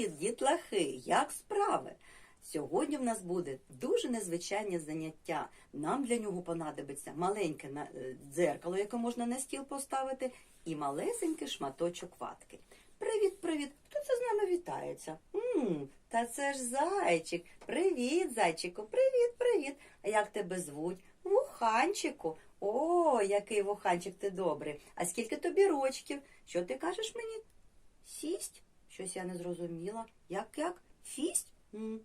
Привіт, дітлахи! Як справи? Сьогодні в нас буде дуже незвичайне заняття. Нам для нього понадобиться маленьке е, дзеркало, яке можна на стіл поставити, і малесенький шматочок ватки. Привіт, привіт! Хто це з нами вітається? м та це ж зайчик. Привіт, зайчику, привіт, привіт. А як тебе звуть? Вуханчику. О, який вуханчик ти добрий. А скільки тобі рочків? Що ти кажеш мені? Сість? Щось я не зрозуміла. Як як? Фість?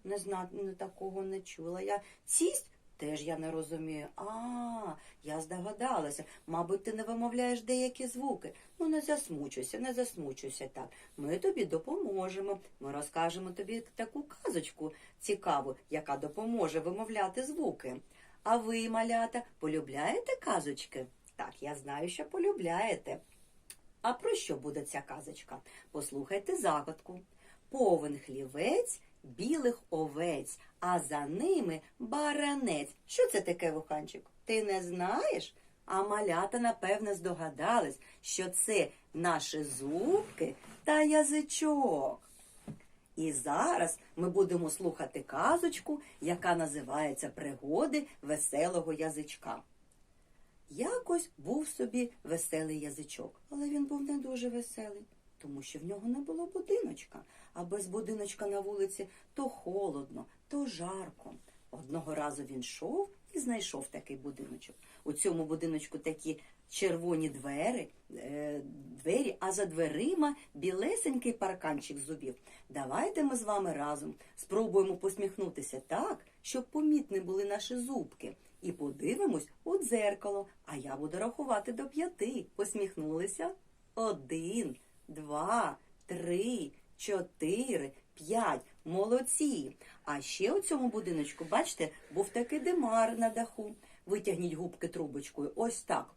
Не знаю, не такого не чула. Я сість? Теж я не розумію. А, я здогадалася. Мабуть, ти не вимовляєш деякі звуки. Ну, не засмучуйся, не засмучуйся так. Ми тобі допоможемо. Ми розкажемо тобі таку казочку цікаву, яка допоможе вимовляти звуки. А ви, малята, полюбляєте казочки? Так, я знаю, що полюбляєте. А про що буде ця казочка? Послухайте загадку. Повен хлівець, білих овець, а за ними баранець. Що це таке, вуханчик? Ти не знаєш? А малята, напевне, здогадались, що це наші зубки та язичок. І зараз ми будемо слухати казочку, яка називається Пригоди веселого язичка. Якось був собі веселий язичок, але він був не дуже веселий, тому що в нього не було будиночка, а без будиночка на вулиці то холодно, то жарко. Одного разу він йшов і знайшов такий будиночок. У цьому будиночку такі червоні двері, е, двері, а за дверима білесенький парканчик зубів. Давайте ми з вами разом спробуємо посміхнутися так, щоб помітні були наші зубки. І подивимось у дзеркало, а я буду рахувати до п'яти. Посміхнулися? Один, два, три, чотири, п'ять. Молодці. А ще у цьому будиночку, бачите, був такий димар на даху. Витягніть губки трубочкою. Ось так.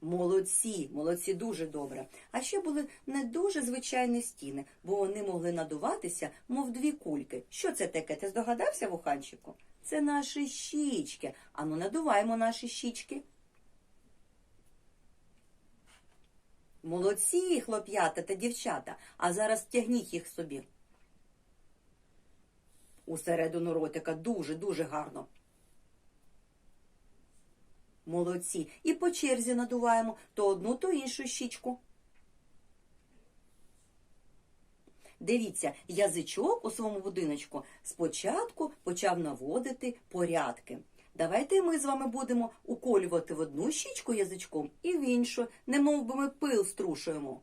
Молодці, молодці, дуже добре. А ще були не дуже звичайні стіни, бо вони могли надуватися, мов дві кульки. Що це таке? Ти здогадався, вуханчику? Це наші щічки. Ану, надуваємо наші щічки. Молодці, хлоп'ята та дівчата. А зараз тягніть їх собі. Усередину ротика дуже-дуже гарно. Молодці. І по черзі надуваємо то одну, то іншу щічку. Дивіться, язичок у своєму будиночку спочатку почав наводити порядки. Давайте ми з вами будемо уколювати в одну щічку язичком і в іншу, немов би ми пил струшуємо.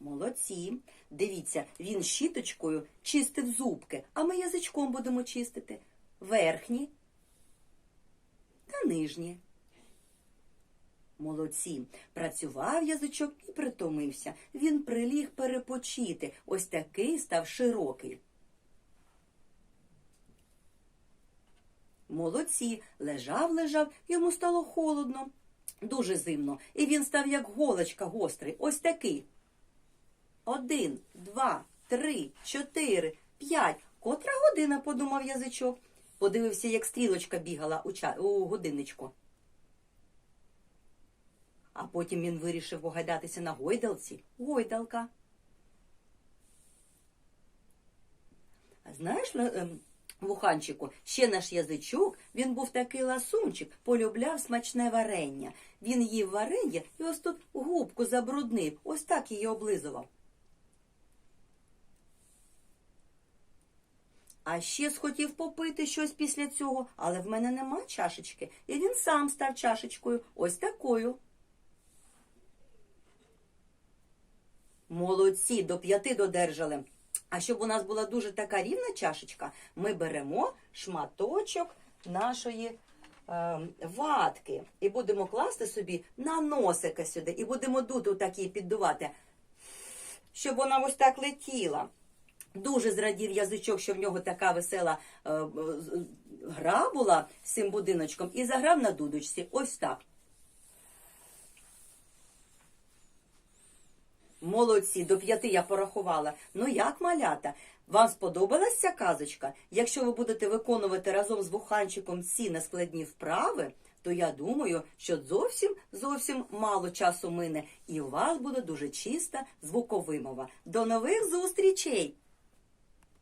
Молодці. Дивіться, він щіточкою чистив зубки, а ми язичком будемо чистити верхні та нижні. Молодці. Працював язичок і притомився. Він приліг перепочити. Ось такий став широкий. Молодці. Лежав, лежав, йому стало холодно, дуже зимно. І він став як голочка гострий. Ось такий. Один, два, три, чотири, п'ять. Котра година, подумав язичок. Подивився, як стрілочка бігала у, ча... у годинничку. А потім він вирішив погадатися на гойдалці. Гойдалка. Знаєш, Вуханчику, ще наш язичок, він був такий ласунчик, полюбляв смачне варення. Він їв варення і ось тут губку забруднив, ось так її облизував. А ще схотів попити щось після цього, але в мене нема чашечки. І він сам став чашечкою, ось такою. Молодці, до п'яти додержали. А щоб у нас була дуже така рівна чашечка, ми беремо шматочок нашої е, ватки і будемо класти собі на носика сюди, і будемо дути отак її піддувати, щоб вона ось так летіла. Дуже зрадів язичок, що в нього така весела е, е, гра була з цим будиночком, і заграв на дудочці. Ось так. Молодці, до п'яти я порахувала. Ну як, малята? Вам сподобалась ця казочка? Якщо ви будете виконувати разом з вуханчиком ці нескладні вправи, то я думаю, що зовсім зовсім мало часу мине, і у вас буде дуже чиста звуковимова. До нових зустрічей!